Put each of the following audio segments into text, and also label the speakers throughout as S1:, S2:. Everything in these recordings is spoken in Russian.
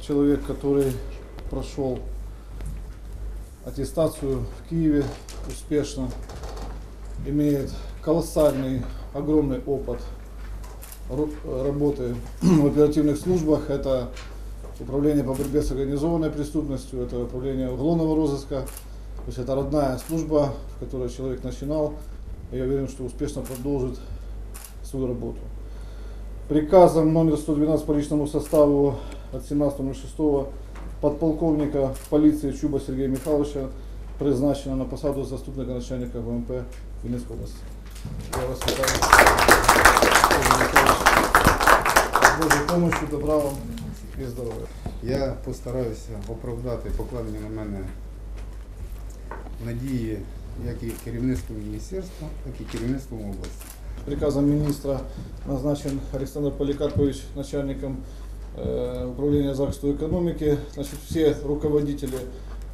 S1: человек, который прошел аттестацию в Киеве успешно, имеет колоссальный, огромный опыт работы в оперативных службах. Это управление по борьбе с организованной преступностью, это управление уголовного розыска. То есть это родная служба, в которой человек начинал. И я уверен, что успешно продолжит свою работу. Приказом номер 112 по личному составу от 17.06 подполковника полиции Чуба Сергея Михайловича призначено на посаду заступника начальника ВМП Вінницької області. Я вас вітаю. Помощью, добра вам і здоров'я.
S2: Я постараюся оправдати покладені на мене надії як і керівництвом міністерства, так і керівництвом області.
S1: Приказом министра назначен Александр Поликарпович начальником управления захисту экономики. Значит, все руководители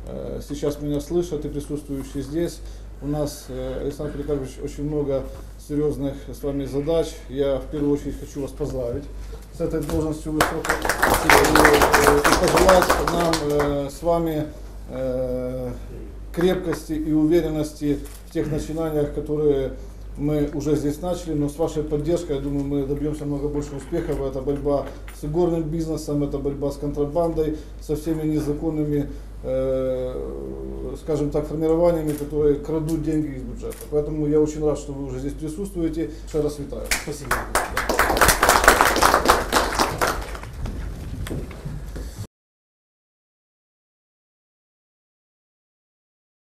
S1: э, сейчас меня слышат и присутствующие здесь. У нас, э, Александр Поликарпович, очень много серьезных с вами задач. Я в первую очередь хочу вас поздравить с этой должностью высокой э, пожелать нам э, с вами э, крепкости и уверенности в тех начинаниях, которые мы уже здесь начали, но с вашей поддержкой, я думаю, мы добьемся много больше успехов. Это борьба с игорным бизнесом, это борьба с контрабандой, со всеми незаконными, э, скажем так, формированиями, которые крадут деньги из бюджета. Поэтому я очень рад, что вы уже здесь присутствуете. Еще раз.
S3: Спасибо.